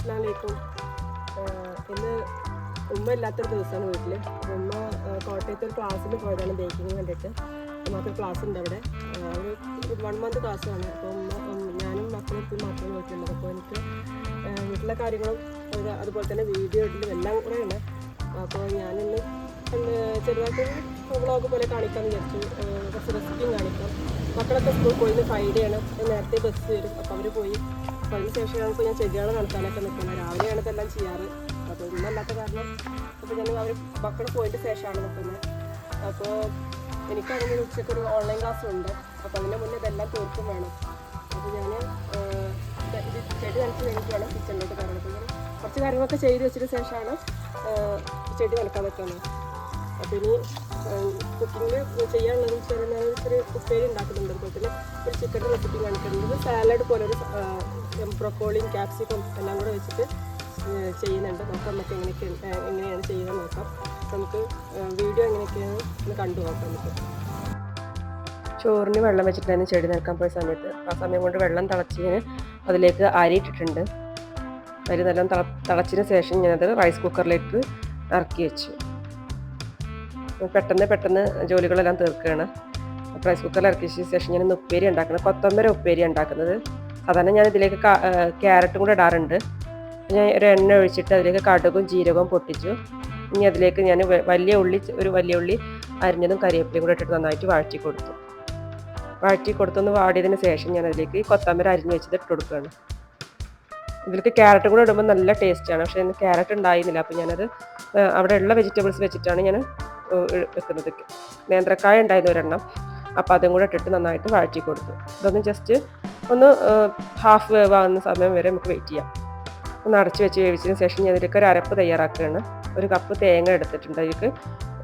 അസ്സാമലൈക്കും ഇന്ന് ഉമ്മ ഇല്ലാത്തൊരു ദിവസമാണ് വീട്ടിൽ ഉമ്മ കോട്ടയത്ത് ഒരു ക്ലാസ്സിന് പോയതാണ് ബേക്കിംഗ് കണ്ടിട്ട്. ഉമ്മക്ക് ക്ലാസ് ഉണ്ട് അവിടെ. ഒരു വൺ മന്ത് ക്ലാസ്സാണ് അപ്പോൾ ഉമ്മ ഞാനും മക്കളും ഇപ്പം മാത്രമേ വീട്ടിലുള്ളത്. അപ്പോൾ എനിക്ക് വീട്ടിലെ കാര്യങ്ങളും അതുപോലെ തന്നെ വീഡിയോ ഇടലും എല്ലാം കൂടെയാണ് അപ്പോൾ ഞാനിന്ന് ചെറുതായിട്ട് വ്ളോഗ് പോലെ കാണിക്കാൻ വിചാരിച്ചു. കുറച്ച് റെസിപ്പിയും കാണിക്കാം. മക്കളൊക്കെ സ്കൂളിൽ പോയി ഫ്രൈഡേ ആണ്. നേരത്തെ ബസ് വരും. അപ്പോൾ അവർ പോയി അപ്പോൾ അതിന് ശേഷമാണ് ഇപ്പോൾ ഞാൻ ചെടികൾ നടത്താനൊക്കെ നിൽക്കുന്നത്. രാവിലെയാണ് ഇതെല്ലാം ചെയ്യാറ്. അപ്പോൾ ഇന്നല്ലാത്ത കാരണം അപ്പോൾ ഞാൻ അവർ മക്കൾ പോയിട്ട് ശേഷമാണ് നിൽക്കുന്നത്. അപ്പോൾ എനിക്കാണെങ്കിൽ ഉച്ചയ്ക്ക് ഒരു ഓൺലൈൻ ക്ലാസ് ഉണ്ട്. അപ്പോൾ അതിന്റെ മുന്നേ ഇതെല്ലാം തീർക്കും വേണം. അപ്പോൾ ഞാൻ ഇത് ചെടി നനച്ച് കഴിഞ്ഞിട്ട് വേണം കിച്ചണിലോട്ട് കയറണം കുറച്ച് കാര്യങ്ങളൊക്കെ ചെയ്ത് വെച്ചിട്ട് ശേഷമാണ് ചെടി നനക്കാൻ വെക്കുന്നത് അപ്പോൾ ഇനി കുക്കിങ്ങിൽ ചെയ്യാനുള്ളത് ചെറിയ ഞാൻ ചെറിയ ഉപ്പേരി ഉണ്ടാക്കുന്നുണ്ട്. അതുപോലെ തന്നെ ഒരു ചിക്കന്റെ റെസിപ്പി കാണിക്കുന്നുണ്ട്. സാലഡ് പോലെ ഒരു ബ്രൊക്കോളിയും ക്യാപ്സിക്കം എല്ലാം കൂടെ വെച്ചിട്ട് ചെയ്യുന്നുണ്ട്. നോക്കാം നമുക്ക് എങ്ങനെയൊക്കെ എങ്ങനെയാണ് ചെയ്യുന്നത് നോക്കാം. നമുക്ക് വീഡിയോ എങ്ങനെയൊക്കെയാണ് ഒന്ന് കണ്ടു നോക്കാം നമുക്ക്. ചോറിന് വെള്ളം വെച്ചിട്ടായിരുന്നു ചെടി നിൽക്കാൻ പോയ സമയത്ത്. ആ സമയം കൊണ്ട് വെള്ളം തിളച്ചതിന് അതിലേക്ക് അരിയിട്ടിട്ടുണ്ട് അരി നല്ല തിള തിളച്ചതിന് ശേഷം ഞാനത് റൈസ് കുക്കറിലേക്ക് ഇറക്കി വെച്ചു. പെട്ടെന്ന് പെട്ടെന്ന് ജോലികളെല്ലാം തീർക്കുകയാണ്. റൈസ് കുക്കറിൽ ഇറക്കിയ ശേഷം ഞാൻ ഉപ്പേരി ഉണ്ടാക്കുന്നത് കൊത്തമ്പര ഉപ്പേരി ഉണ്ടാക്കുന്നത്. സാധാരണ ഞാൻ ഇതിലേക്ക് ക്യാരറ്റും കൂടെ ഇടാറുണ്ട്. ഞാൻ ഒരു എണ്ണ ഒഴിച്ചിട്ട് അതിലേക്ക് കടുകും ജീരകവും പൊട്ടിച്ചു. ഇനി അതിലേക്ക് ഞാൻ വലിയ ഉള്ളി ഒരു വലിയ ഉള്ളി അരിഞ്ഞതും കരിവേപ്പിലയും കൂടെ ഇട്ടിട്ട് നന്നായിട്ട് വഴറ്റി കൊടുത്തു. വഴറ്റി കൊടുത്തൊന്ന് വാടിയതിന് ശേഷം ഞാൻ അതിലേക്ക് കൊത്തമ്പര അരിഞ്ഞ് വെച്ചത് ഇട്ട് കൊടുക്കുകയാണ്. ഇതിലേക്ക് ക്യാരറ്റും കൂടെ ഇടുമ്പോൾ നല്ല ടേസ്റ്റാണ് പക്ഷേ ഇന്ന് ക്യാരറ്റ് ഉണ്ടായിരുന്നില്ല. അപ്പോൾ ഞാനത് അവിടെയുള്ള വെജിറ്റബിൾസ് വെച്ചിട്ടാണ് ഞാൻ വെക്കുന്നത് നേന്ത്രക്കായ ഉണ്ടായിരുന്നു ഒരെണ്ണം. അപ്പോൾ അതും കൂടെ ഇട്ടിട്ട് നന്നായിട്ട് വഴറ്റി കൊടുത്തു. ഇതൊന്ന് ജസ്റ്റ് ഒന്ന് ഹാഫ് വേവ് ആകുന്ന സമയം വരെ നമുക്ക് വെയിറ്റ് ചെയ്യാം. ഒന്ന് അടച്ച് വെച്ച് വേവിച്ചതിന് ശേഷം ഞാൻ ഇതിലേക്ക് ഒരു അരപ്പ് തയ്യാറാക്കുകയാണ്. ഒരു കപ്പ് തേങ്ങ എടുത്തിട്ടുണ്ട് അതിലേക്ക്.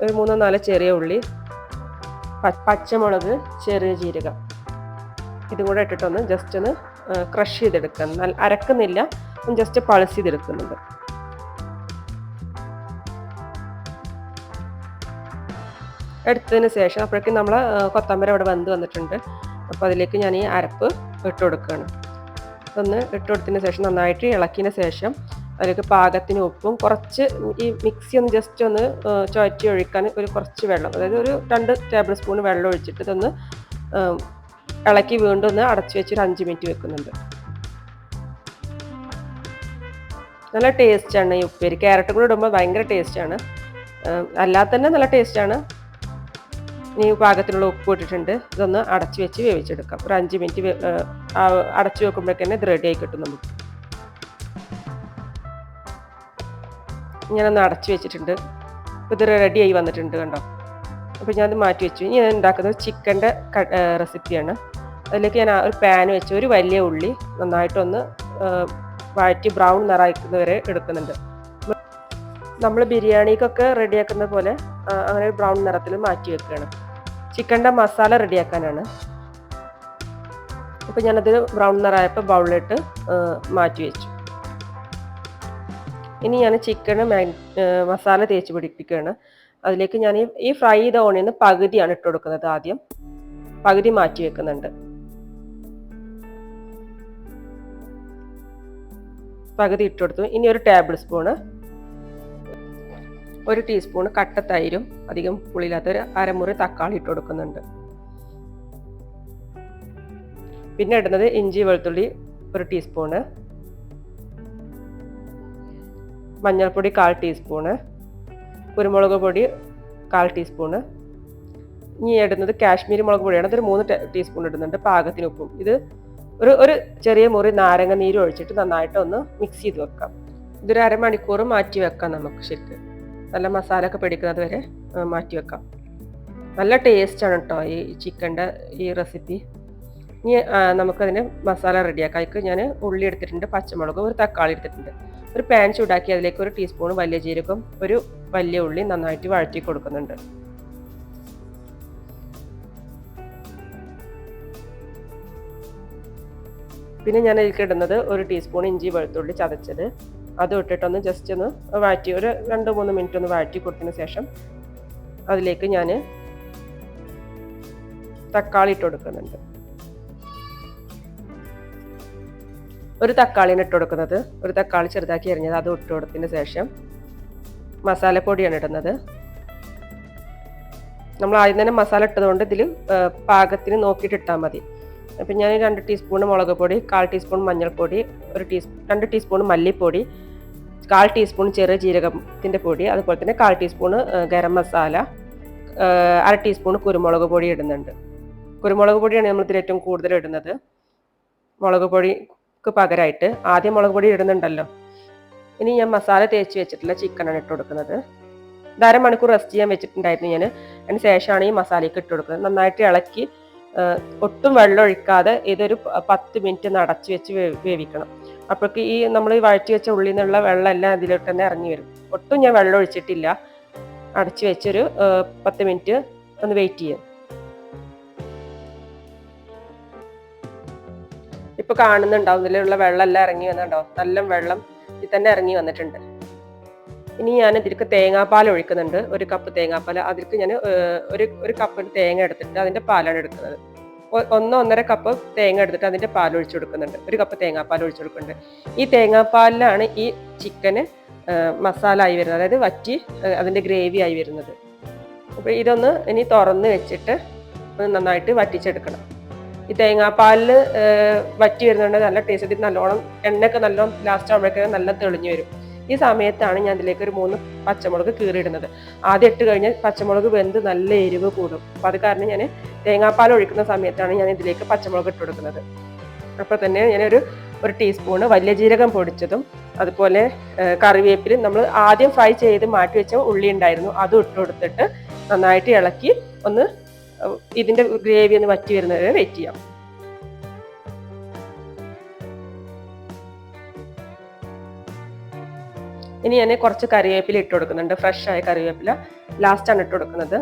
ഒരു മൂന്നോ നാലോ ചെറിയ ഉള്ളി പച്ചമുളക് ചെറിയ ജീരകം. ഇതും കൂടെ ഇട്ടിട്ടൊന്ന് ജസ്റ്റ് ഒന്ന് ക്രഷ് ചെയ്തെടുക്കുക നല്ല അരക്കുന്നില്ല ഒന്ന് ജസ്റ്റ് പൾസ് ചെയ്തെടുക്കുന്നുണ്ട്. എടുത്തതിന് ശേഷം അപ്പോഴേക്കും നമ്മൾ കൊത്തമ്പര അവിടെ വെന്ത് വന്നിട്ടുണ്ട്. അപ്പോൾ അതിലേക്ക് ഞാൻ ഈ അരപ്പ് ഇട്ട് കൊടുക്കുകയാണ് ഒന്ന് ഇട്ട് കൊടുത്തതിന് ശേഷം നന്നായിട്ട് ഇളക്കിയതിന് ശേഷം അതിലേക്ക് പാകത്തിന് ഉപ്പും കുറച്ച് ഈ മിക്സി ഒന്ന് ജസ്റ്റ് ഒന്ന് ചുവറ്റി ഒഴിക്കാൻ ഒരു കുറച്ച് വെള്ളം അതായത് ഒരു രണ്ട് ടേബിൾ സ്പൂൺ വെള്ളം ഒഴിച്ചിട്ട് ഇതൊന്ന് ഇളക്കി വീണ്ടും ഒന്ന് അടച്ചു വെച്ച് ഒരു അഞ്ച് മിനിറ്റ് വെക്കുന്നുണ്ട്. നല്ല ടേസ്റ്റാണ് ഈ ഉപ്പേരി. ക്യാരറ്റ് കൂടി ഇടുമ്പോൾ ഭയങ്കര ടേസ്റ്റാണ് അല്ലാതെ തന്നെ നല്ല ടേസ്റ്റാണ് ഇനി പാകത്തിനുള്ള ഉപ്പ് ഇട്ടിട്ടുണ്ട്. ഇതൊന്ന് അടച്ചു വെച്ച് വേവിച്ചെടുക്കാം. ഒരു അഞ്ച് മിനിറ്റ് അടച്ചു വെക്കുമ്പോഴേക്കന്നെ ഇത് റെഡി ആയി കിട്ടും നമുക്ക്. ഞാനൊന്ന് അടച്ചു വെച്ചിട്ടുണ്ട്. ഇത് റെഡി ആയി വന്നിട്ടുണ്ട് കണ്ടോ? അപ്പോൾ ഞാനത് മാറ്റി വെച്ചു. ഇനി ഞാൻ ഉണ്ടാക്കുന്നത് ചിക്കന്റെ റെസിപ്പിയാണ് അതിലേക്ക് ഞാൻ ഒരു പാൻ വെച്ച് ഒരു വലിയ ഉള്ളി നന്നായിട്ടൊന്ന് വഴറ്റി ബ്രൗൺ നിറയ്ക്കുന്നവരെ എടുക്കുന്നുണ്ട്. നമ്മൾ ബിരിയാണിക്കൊക്കെ റെഡിയാക്കുന്ന പോലെ അങ്ങനെ ബ്രൗൺ നിറത്തിൽ മാറ്റി വെക്കുകയാണ്. ചിക്കന്റെ മസാല റെഡിയാക്കാനാണ്. അപ്പോൾ ഞാനത് ബ്രൗൺ നിറായപ്പോൾ ബൗളിലിട്ട് മാറ്റി വെച്ചു. ഇനി ഞാൻ ചിക്കന് മസാല തേച്ച് പിടിപ്പിക്കുകയാണ്. അതിലേക്ക് ഞാൻ ഈ- ഫ്രൈ ചെയ്ത ഓണിയന്ന് പകുതിയാണ് ഇട്ട് കൊടുക്കുന്നത് ആദ്യം. പകുതി മാറ്റി വെക്കുന്നുണ്ട്. പകുതി ഇട്ട് കൊടുത്തു. ഇനി ഒരു ടേബിൾ സ്പൂണ് ഒരു ടീസ്പൂൺ കട്ട തൈരും അധികം പുളിയില്ലാത്ത ഒരു അരമുറി തക്കാളി ഇട്ട് കൊടുക്കുന്നുണ്ട്. പിന്നെ ഇടുന്നത് ഇഞ്ചി വെളുത്തുള്ളി ഒരു ടീസ്പൂണ് മഞ്ഞൾപ്പൊടി കാൽ ടീസ്പൂണ് കുരുമുളക് പൊടി കാൽ ടീസ്പൂണ് ഇനി ഇടുന്നത് കാശ്മീരി മുളക് പൊടിയാണ്. അതൊരു മൂന്ന് ടീസ്പൂൺ ഇടുന്നുണ്ട് പാകത്തിന് ഉപ്പും. ഇത് ഒരു ഒരു ചെറിയ മുറി നാരങ്ങ നീര് ഒഴിച്ചിട്ട് നന്നായിട്ട് ഒന്ന് മിക്സ് ചെയ്ത് വെക്കാം. ഇതൊരു അരമണിക്കൂർ മാറ്റി വെക്കാം നമുക്ക് ശരിക്കും. നല്ല മസാല ഒക്കെ പിടിക്കുന്നത് വരെ മാറ്റി വെക്കാം. നല്ല ടേസ്റ്റാണ് കേട്ടോ ഈ ചിക്കന്റെ ഈ റെസിപ്പി ഇനി നമുക്കതിന് മസാല റെഡിയാക്കാം അതിക്ക് ഞാൻ ഉള്ളി എടുത്തിട്ടുണ്ട് പച്ചമുളകും ഒരു തക്കാളി എടുത്തിട്ടുണ്ട്. ഒരു പാൻ ചൂടാക്കി അതിലേക്ക് ഒരു ടീസ്പൂൺ വലിയ ജീരകം ഒരു വലിയ ഉള്ളി നന്നായിട്ട് വഴറ്റി കൊടുക്കുന്നുണ്ട്. പിന്നെ ഞാൻ ഇതിൽ ഇടുന്നത് ഒരു ടീസ്പൂൺ ഇഞ്ചി വെളുത്തുള്ളി ചതച്ചത്. അതും ഇട്ടിട്ടൊന്ന് ജസ്റ്റ് ഒന്ന് വാറ്റി ഒരു രണ്ട് മൂന്ന് മിനിറ്റ് ഒന്ന് വാറ്റി കൊടുത്തതിന് ശേഷം അതിലേക്ക് ഞാൻ തക്കാളി ഇട്ട് കൊടുക്കുന്നുണ്ട്. ഒരു തക്കാളിയാണ് ഇട്ട് കൊടുക്കുന്നത്. ഒരു തക്കാളി ചെറുതാക്കി എറിഞ്ഞത് അത് ഇട്ട് കൊടുത്തതിന് ശേഷം മസാലപ്പൊടിയാണ് ഇടുന്നത്. നമ്മൾ ആദ്യം തന്നെ മസാല ഇട്ടതുകൊണ്ട് ഇതിൽ പാകത്തിന് നോക്കിയിട്ട് ഇട്ടാൽ മതി. അപ്പം ഞാൻ രണ്ട് ടീസ്പൂൺ മുളക് പൊടി കാൽ ടീസ്പൂൺ മഞ്ഞൾപ്പൊടി ഒരു ടീസ് രണ്ട് ടീസ്പൂൺ മല്ലിപ്പൊടി കാൽ ടീസ്പൂൺ ചെറിയ ജീരകത്തിന്റെ പൊടി അതുപോലെ തന്നെ കാൽ ടീസ്പൂൺ ഗരം മസാല അര ടീസ്പൂൺ കുരുമുളക് പൊടി ഇടുന്നുണ്ട്. കുരുമുളക് പൊടിയാണ് നമ്മൾ ഇതിൽ ഏറ്റവും കൂടുതൽ ഇടുന്നത്. മുളക് പൊടിക്ക് പകരമായിട്ട് ആദ്യം മുളക് പൊടി ഇടുന്നുണ്ടല്ലോ. ഇനി ഞാൻ മസാല തേച്ച് വെച്ചിട്ടുള്ള ചിക്കനാണ് ഇട്ട് കൊടുക്കുന്നത്. ധാരം അരമണിക്കൂർ റെസ്റ്റ് ചെയ്യാൻ വെച്ചിട്ടുണ്ടായിരുന്നു ഞാൻ. അതിന് ശേഷമാണ് ഈ മസാലയ്ക്ക് ഇട്ട് കൊടുക്കുന്നത്. നന്നായിട്ട് ഇളക്കി ഒട്ടും വെള്ളം ഒഴിക്കാതെ ഇതൊരു പത്ത് മിനിറ്റ് ഒന്ന് അടച്ചു വെച്ച് വേവിക്കണം. അപ്പോഴേക്ക് ഈ നമ്മൾ വഴറ്റി വെച്ച ഉള്ളിൽ നിന്നുള്ള വെള്ളം എല്ലാം ഇതിലോട്ട് തന്നെ ഇറങ്ങി വരും. ഒട്ടും ഞാൻ വെള്ളം ഒഴിച്ചിട്ടില്ല. അടച്ചു വെച്ചൊരു പത്ത് മിനിറ്റ് ഒന്ന് വെയിറ്റ് ചെയ്യും. ഇപ്പൊ കാണുന്നുണ്ടാവും ഇതിലുള്ള വെള്ളം എല്ലാം ഇറങ്ങി വന്നിട്ടുണ്ടാവും നല്ല വെള്ളം ഇതിൽ തന്നെ ഇറങ്ങി വന്നിട്ടുണ്ട്. ഇനി ഞാൻ ഇതിലേക്ക് തേങ്ങാപ്പാൽ ഒഴിക്കുന്നുണ്ട്. ഒരു കപ്പ് തേങ്ങാപ്പാൽ. അതിലേക്ക് ഞാൻ ഒരു ഒരു കപ്പ് തേങ്ങ എടുത്തിട്ട് അതിന്റെ പാലാണ് എടുക്കുന്നത്. ഒന്നോ ഒന്നര കപ്പ് തേങ്ങ എടുത്തിട്ട് അതിന്റെ പാൽ ഒഴിച്ചു കൊടുക്കുന്നുണ്ട്. ഒരു കപ്പ് തേങ്ങാപ്പാൽ ഒഴിച്ചു കൊടുക്കുന്നുണ്ട്. ഈ തേങ്ങാപ്പാലിലാണ് ഈ ചിക്കന് മസാല ആയി വരുന്നത്. അതായത് വറ്റി അതിന്റെ ഗ്രേവി ആയി വരുന്നത്. അപ്പോൾ ഇതൊന്ന് ഇനി തുറന്ന് വെച്ചിട്ട് നന്നായിട്ട് വറ്റിച്ചെടുക്കണം. ഈ തേങ്ങാപ്പാലിൽ വറ്റി വരുന്നുണ്ട് നല്ല ടേസ്റ്റ് നല്ലോണം എണ്ണയൊക്കെ നല്ലോണം ലാസ്റ്റ് ആകുമ്പോഴേക്കും നല്ല തെളിഞ്ഞു വരും. ഈ സമയത്താണ് ഞാൻ ഇതിലേക്ക് ഒരു മൂന്ന് പച്ചമുളക് കീറിയിടുന്നത്. ആദ്യം ഇട്ട് കഴിഞ്ഞാൽ പച്ചമുളക് വെന്ത് നല്ല എരിവ് കൂടും. അപ്പോൾ അത് കാരണം ഞാൻ തേങ്ങാപ്പാൽ ഒഴിക്കുന്ന സമയത്താണ് ഞാൻ ഇതിലേക്ക് പച്ചമുളക് ഇട്ട് കൊടുക്കുന്നത്. അപ്പോൾ തന്നെ ഞാനൊരു ഒരു ടീസ്പൂണ് വലിയ ജീരകം പൊടിച്ചതും അതുപോലെ കറിവേപ്പിൽ നമ്മൾ ആദ്യം ഫ്രൈ ചെയ്ത് മാറ്റി വെച്ച ഉള്ളി ഉണ്ടായിരുന്നു. അതും ഇട്ട് കൊടുത്തിട്ട് നന്നായിട്ട് ഇളക്കി ഒന്ന് ഇതിന്റെ ഗ്രേവി ഒന്ന് വറ്റി വരുന്നവരെ വെയിറ്റ് ചെയ്യാം. ഇനി ഞാൻ കുറച്ച് കറിവേപ്പില ഇട്ട് കൊടുക്കുന്നുണ്ട്. ഫ്രഷ് ആയ കറിവേപ്പില. ലാസ്റ്റാണ് ഇട്ട് കൊടുക്കുന്നത്.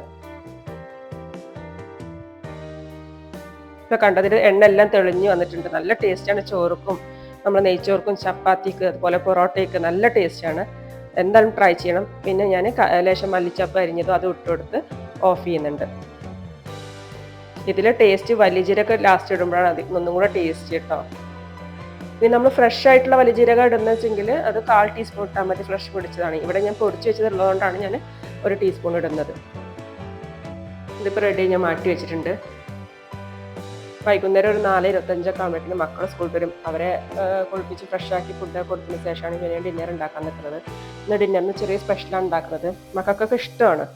ഇപ്പൊ കണ്ടതിൽ എണ്ണ എല്ലാം തെളിഞ്ഞു വന്നിട്ടുണ്ട്. നല്ല ടേസ്റ്റാണ് ചോറുക്കും. നമ്മൾ നെയ്ച്ചോർക്കും ചപ്പാത്തിക്ക് അതുപോലെ പൊറോട്ടയ്ക്ക് നല്ല ടേസ്റ്റാണ് എന്തായാലും ട്രൈ ചെയ്യണം. പിന്നെ ഞാൻ ലേശം മല്ലിച്ചപ്പ് അരിഞ്ഞതും അത് ഇട്ട് കൊടുത്ത് ഓഫ് ചെയ്യുന്നുണ്ട്. ഇതിലെ ടേസ്റ്റ് വലിയ ജീരൊക്കെ ലാസ്റ്റ് ഇടുമ്പോഴാണ് അതിൽ ഒന്നും കൂടെ ടേസ്റ്റ് കേട്ടോ. ഇനി നമ്മൾ ഫ്രഷ് ആയിട്ടുള്ള വലിയ ഇടുന്ന വെച്ചെങ്കിൽ അത് കാൽ ടീസ്പൂൺ ഇട്ടാൽ മതി ഫ്രഷ് പൊടിച്ചതാണ്. ഇവിടെ ഞാൻ പൊടിച്ച് വെച്ചതുള്ളതുകൊണ്ടാണ് ഞാൻ ഒരു ടീസ്പൂൺ ഇടുന്നത്. ഇതിപ്പോൾ റെഡി ഞാൻ മാറ്റി വെച്ചിട്ടുണ്ട്. വൈകുന്നേരം ഒരു നാല് ഇരുപത്തഞ്ചൊക്കെ ആകുമ്പോഴത്തേക്കും മക്കളെ സ്കൂൾ വരും. അവരെ കുളിപ്പിച്ച് ഫ്രഷാക്കി ഫുഡ് കൊടുത്തതിന് ശേഷമാണ് ഞാൻ ഡിന്നർ ഉണ്ടാക്കാൻ നിൽക്കുന്നത്. ഇന്ന് ഡിന്നറിന് ചെറിയ സ്പെഷ്യലാണ് ഉണ്ടാക്കുന്നത്. മക്കൾക്കൊക്കെ ഇഷ്ടമാണ്.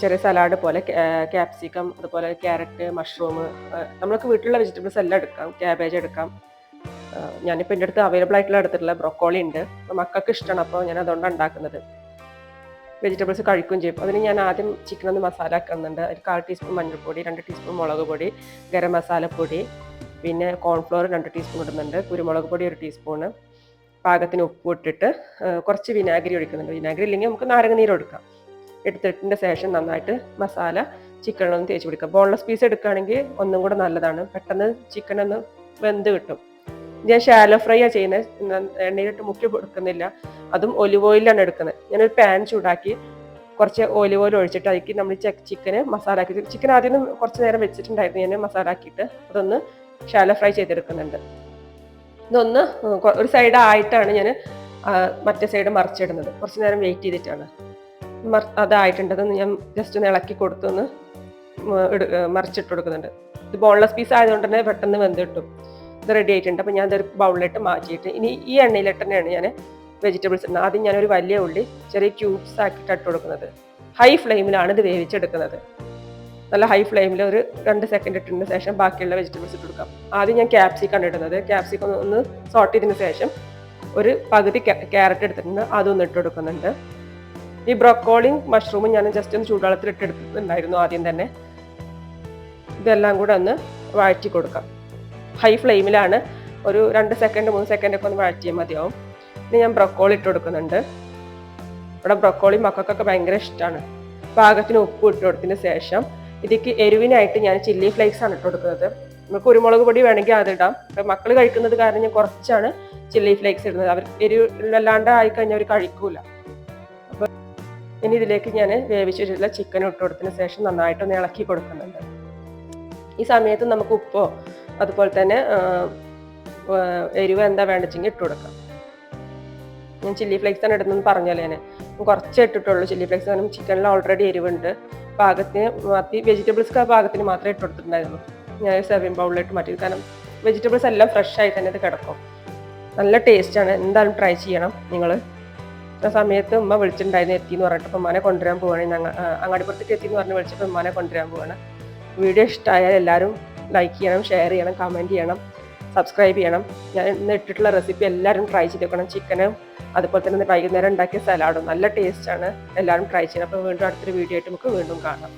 ചെറിയ സലാഡ് പോലെ ക്യാപ്സിക്കം അതുപോലെ ക്യാരറ്റ് മഷ്റൂം നമ്മൾക്ക് വീട്ടിലുള്ള വെജിറ്റബിൾസ് എല്ലാം എടുക്കാം. ക്യാബേജ് എടുക്കാം. ഞാനിപ്പോൾ എന്റെ അടുത്ത് അവൈലബിൾ ആയിട്ടുള്ള എടുത്തിട്ടുള്ള ബ്രൊക്കോളി ഉണ്ട്. മക്കൾക്ക് ഇഷ്ടമാണ് അപ്പോൾ ഞാൻ അതുകൊണ്ട് ഉണ്ടാക്കുന്നത്. വെജിറ്റബിൾസ് കഴിക്കുകയും ചെയ്യും. അതിന് ഞാൻ ആദ്യം ചിക്കൻ ഒന്ന് മസാല ആക്കുന്നുണ്ട്. ഒരു കാൽ ടീസ്പൂൺ മഞ്ഞൾപ്പൊടി രണ്ട് ടീസ്പൂൺ മുളക് പൊടി ഗരം മസാലപ്പൊടി പിന്നെ കോൺഫ്ലോർ രണ്ട് ടീസ്പൂൺ ഇടുന്നുണ്ട്. കുരുമുളക് പൊടി ഒരു ടീസ്പൂണ് പാകത്തിന് ഉപ്പ് ഇട്ടിട്ട് കുറച്ച് വിനാഗിരി ഒഴിക്കുന്നുണ്ട്. വിനാഗിരി ഇല്ലെങ്കിൽ നമുക്ക് നാരങ്ങ നീര് എടുക്കാം എടുത്തിട്ടിന്റെ ശേഷം നന്നായിട്ട് മസാല ചിക്കനൊന്ന് തേച്ച് പിടിക്കുക ബോൺലെസ് പീസ് എടുക്കുകയാണെങ്കിൽ ഒന്നും കൂടെ നല്ലതാണ്. പെട്ടെന്ന് ചിക്കനൊന്ന് വെന്ത് കിട്ടും. ഞാൻ ഷാലോ ഫ്രൈ ആണ് ചെയ്യുന്നത് എണ്ണയിലിട്ട് മുക്കി കൊടുക്കുന്നില്ല. അതും ഒലിവ് ഓയിലാണ് എടുക്കുന്നത് ഞാനൊരു പാൻ ചൂടാക്കി കുറച്ച് ഒലിവ് ഓയിൽ ഒഴിച്ചിട്ട് അതിലേക്ക് നമ്മൾ ചിക്കന് മസാല ആക്കി. ചിക്കൻ ആദ്യം കുറച്ച് നേരം വെച്ചിട്ടുണ്ടായിരുന്നു. ഞാൻ മസാല ആക്കിയിട്ട് അതൊന്ന് ഷാലോ ഫ്രൈ ചെയ്തെടുക്കുന്നുണ്ട്. ഇതൊന്ന് ഒരു സൈഡ് ആയിട്ടാണ് ഞാൻ മറ്റേ സൈഡ് മറിച്ചിടുന്നത്. കുറച്ച് നേരം വെയിറ്റ് ചെയ്തിട്ടാണ്. അതായിട്ടുണ്ട്. അതൊന്ന് ഞാൻ ജസ്റ്റ് ഒന്ന് ഇളക്കി കൊടുത്തൊന്ന് മറിച്ചിട്ട് കൊടുക്കുന്നുണ്ട്. ഇത് ബോൺലെസ് പീസ് ആയതുകൊണ്ട് തന്നെ പെട്ടെന്ന് വെന്ത് കിട്ടും. ഇത് റെഡി ആയിട്ടുണ്ട്. അപ്പോൾ ഞാൻ ഇതൊരു ബൗളിലിട്ട് മാറ്റിയിട്ട് ഇനി ഈ എണ്ണയിലിട്ട് തന്നെയാണ് ഞാൻ വെജിറ്റബിൾസ് ഇടുന്നത്. ആദ്യം ഞാനൊരു വലിയ ഉള്ളി ചെറിയ ക്യൂബ്സ് ആക്കിയിട്ട് ഇട്ട് കൊടുക്കുന്നത്. ഹൈ ഫ്ലെയിമിലാണ് ഇത് വേവിച്ചെടുക്കുന്നത്. നല്ല ഹൈ ഫ്ലെയിമിൽ ഒരു രണ്ട് സെക്കൻഡ് ഇട്ടതിന് ശേഷം ബാക്കിയുള്ള വെജിറ്റബിൾസ് ഇട്ട് കൊടുക്കാം. ആദ്യം ഞാൻ ക്യാപ്സിക്കാണ് ഇടുന്നത്. ക്യാപ്സിക്കം ഒന്ന് സോട്ട് ചെയ്തതിന് ശേഷം ഒരു പകുതി ക്യാരറ്റ് എടുത്തിട്ടുണ്ട്. അതൊന്ന് ഇട്ട് കൊടുക്കുന്നുണ്ട്. ഈ ബ്രൊക്കോളിയും മഷ്റൂമും ഞാൻ ജസ്റ്റ് ഒന്ന് ചൂടുവെള്ളത്തിൽ ഇട്ടെടുത്തിട്ടുണ്ടായിരുന്നു ആദ്യം തന്നെ. ഇതെല്ലാം കൂടെ ഒന്ന് വഴറ്റി കൊടുക്കാം. ഹൈ ഫ്ലെയിമിലാണ് ഒരു രണ്ട് സെക്കൻഡ് മൂന്ന് സെക്കൻഡ് ഒക്കെ ഒന്ന് വഴറ്റിയാൽ മതിയാവും. ഇനി ഞാൻ ബ്രൊക്കോളി ഇട്ട് കൊടുക്കുന്നുണ്ട്. ഇവിടെ ബ്രൊക്കോളി മക്കൾക്കൊക്കെ ഭയങ്കര ഇഷ്ടമാണ് പാകത്തിന് ഉപ്പ് ഇട്ട് കൊടുത്തതിന് ശേഷം ഇതിക്ക് എരിവിനായിട്ട് ഞാൻ ചില്ലി ഫ്ലേക്സ് ആണ് ഇട്ട് കൊടുക്കുന്നത്. നമുക്ക് കുരുമുളക് പൊടി വേണമെങ്കിൽ അതിടാം മക്കൾ കഴിക്കുന്നത് കാരണം ഞാൻ കുറച്ചാണ് ചില്ലി ഫ്ലേക്സ് ഇടുന്നത്. അവർ എരിവില്ലാണ്ട് ആയിക്കഴിഞ്ഞാൽ അവർ കഴിക്കൂല. അപ്പോൾ ഇനി ഇതിലേക്ക് ഞാൻ വേവിച്ചിട്ടുള്ള ചിക്കൻ ഇട്ട് കൊടുത്തതിന് ശേഷം നന്നായിട്ടൊന്ന് ഇളക്കി കൊടുക്കുന്നുണ്ട്. ഈ സമയത്ത് നമുക്ക് ഉപ്പോ അതുപോലെ തന്നെ എരിവ് എന്താ വേണ്ടച്ചെങ്കിൽ ഇട്ട് കൊടുക്കാം. ഞാൻ ചില്ലി ഫ്ലേക്സ് ആണ് ഇടുന്നതെന്ന് പറഞ്ഞല്ലോ ഞാൻ കുറച്ചേ ഇട്ടിട്ടുള്ളൂ ചില്ലി ഫ്ലേക്സ്. കാരണം ചിക്കനിൽ ഓൾറെഡി എരിവുണ്ട്. പാകത്തിന് മത്തി വെജിറ്റബിൾസ് പാകത്തിന് മാത്രമേ ഇട്ട് കൊടുത്തിട്ടുണ്ടായിരുന്നു ഞാൻ സെർവിങ് ബൗളിലിട്ട് മാറ്റി. കാരണം വെജിറ്റബിൾസ് എല്ലാം ഫ്രഷ് ആയി തന്നെ ഇത് കിടക്കും. നല്ല ടേസ്റ്റാണ് എന്തായാലും ട്രൈ ചെയ്യണം നിങ്ങൾ ആ സമയത്ത് ഉമ്മ വിളിച്ചിട്ടുണ്ടായിരുന്നു എത്തി എന്ന് പറഞ്ഞിട്ട്. അപ്പം ഉമ്മാനെ കൊണ്ടുവരാൻ പോവാണ്. ഞങ്ങൾ അങ്ങാടിപ്പുറത്തേക്ക് എത്തി എന്ന് പറഞ്ഞ് വിളിച്ചപ്പോൾ ഉമ്മാനെ കൊണ്ടുവരാൻ പോവാണ്. വീഡിയോ ഇഷ്ടമായാൽ എല്ലാവരും ലൈക്ക് ചെയ്യണം ഷെയർ ചെയ്യണം കമന്റ് ചെയ്യണം സബ്സ്ക്രൈബ് ചെയ്യണം. ഞാൻ ഇന്ന് ഇട്ടിട്ടുള്ള റെസിപ്പി എല്ലാവരും ട്രൈ ചെയ്ത് നോക്കണം ചിക്കനും അതുപോലെ തന്നെ വൈകുന്നേരം ഉണ്ടാക്കിയ സലാഡും നല്ല ടേസ്റ്റാണ് എല്ലാവരും ട്രൈ ചെയ്യണം. അപ്പോൾ വീണ്ടും അടുത്തൊരു വീഡിയോ ആയിട്ട് നമുക്ക് വീണ്ടും കാണാം.